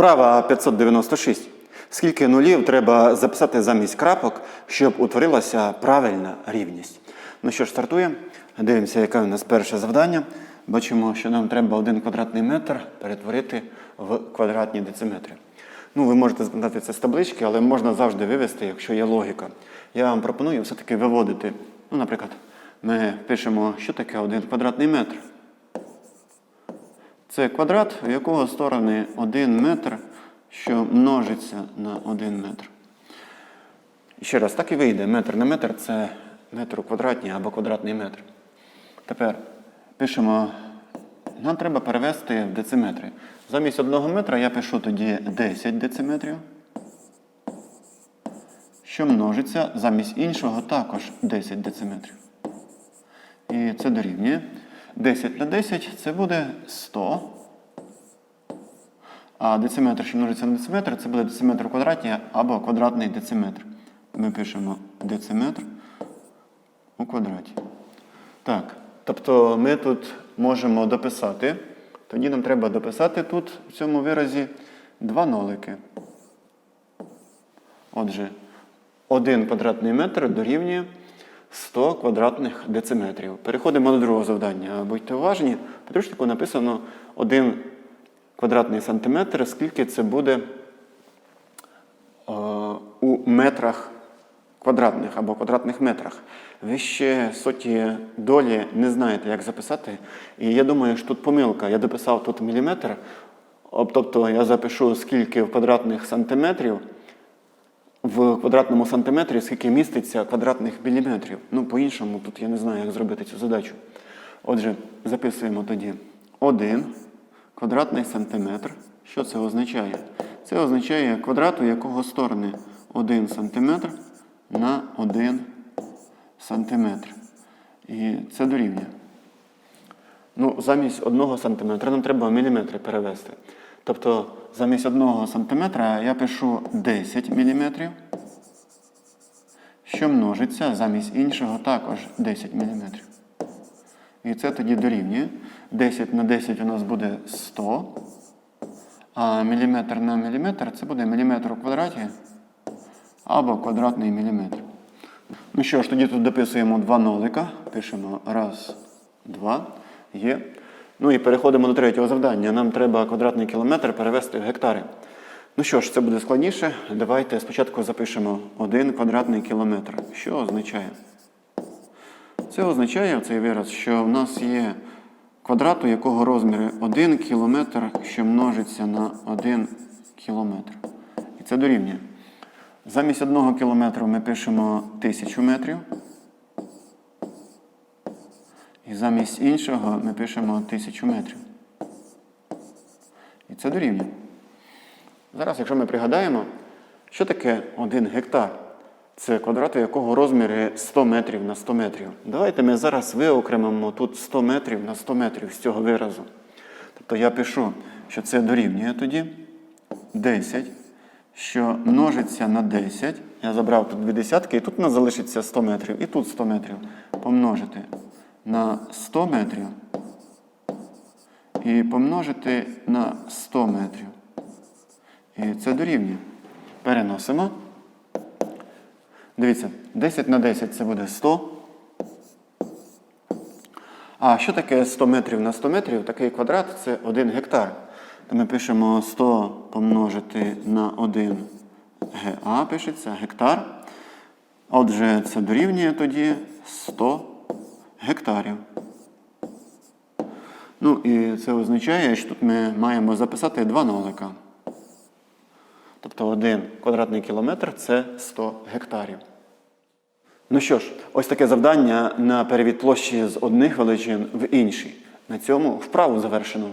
Вправа 596. Скільки нулів треба записати замість крапок, щоб утворилася правильна рівність? Ну що ж, стартуємо. Дивимося, яке у нас перше завдання. Бачимо, що нам треба один квадратний метр перетворити в квадратні дециметри. Ну, ви можете запам'ятати це з таблички, але можна завжди вивести, якщо є логіка. Я вам пропоную все-таки виводити. Ну, наприклад, ми пишемо, що таке один квадратний метр. Це квадрат, у якого сторони 1 метр, що множиться на 1 метр. Ще раз, так і вийде. Метр на метр це метр у квадратні або квадратний метр. Тепер пишемо, нам треба перевести в дециметри. Замість 1 метра я пишу тоді 10 дециметрів, що множиться замість іншого також 10 дециметрів. І це дорівнює. 10 на 10 це буде 100. А дециметр, що множиться на дециметр, це буде дециметр квадраті або квадратний дециметр. Ми пишемо дециметр у квадраті. Так, тобто ми тут можемо дописати. Тоді нам треба дописати тут в цьому виразі два нолики. Отже, 1 квадратний метр дорівнює 100 квадратних дециметрів. Переходимо до другого завдання. Будьте уважні, в підручнику написано 1 квадратний сантиметр, скільки це буде е, у метрах квадратних або квадратних метрах. Ви ще соті долі не знаєте, як записати. І я думаю, що тут помилка. Я дописав тут міліметр, тобто я запишу скільки в квадратних сантиметрів в квадратному сантиметрі, скільки міститься квадратних міліметрів. Ну, по-іншому, тут я не знаю, як зробити цю задачу. Отже, записуємо тоді 1 квадратний сантиметр. Що це означає? Це означає квадрат, у якого сторони 1 сантиметр на 1 сантиметр. І це дорівнює. Ну, замість 1 сантиметра нам треба міліметри перевести. Тобто замість 1 сантиметра я пишу 10 міліметрів, що множиться замість іншого також 10 міліметрів. І це тоді дорівнює. 10 на 10 у нас буде 100. А міліметр на міліметр це буде міліметр у квадраті або квадратний міліметр. Ну що ж, тоді тут дописуємо два нолика. Пишемо раз, два, є. Ну і переходимо до третього завдання. Нам треба квадратний кілометр перевести в гектари. Ну що ж, це буде складніше. Давайте спочатку запишемо один квадратний кілометр. Що означає? Це означає цей вираз, що в нас є квадрат, у якого розміри 1 кілометр, що множиться на 1 кілометр. І це дорівнює. Замість 1 кілометру ми пишемо 1000 метрів. І замість іншого ми пишемо 1000 метрів. І це дорівнює. Зараз, якщо ми пригадаємо, що таке 1 гектар? Це квадрат, якого розміри 100 метрів на 100 метрів. Давайте ми зараз виокремимо тут 100 метрів на 100 метрів з цього виразу. Тобто я пишу, що це дорівнює тоді 10, що множиться на 10. Я забрав тут дві десятки, і тут у нас залишиться 100 метрів, і тут 100 метрів. Помножити на 100 метрів і помножити на 100 метрів. І це дорівнює. Переносимо. Дивіться, 10 на 10 це буде 100. А що таке 100 метрів на 100 метрів? Такий квадрат це 1 гектар. То ми пишемо 100 помножити на 1 га, пишеться гектар. Отже, це дорівнює тоді 100 гектарів. Ну і це означає, що тут ми маємо записати два нолика. Тобто один квадратний кілометр це 100 гектарів. Ну що ж, ось таке завдання на перевід площі з одних величин в інші. На цьому вправу завершено.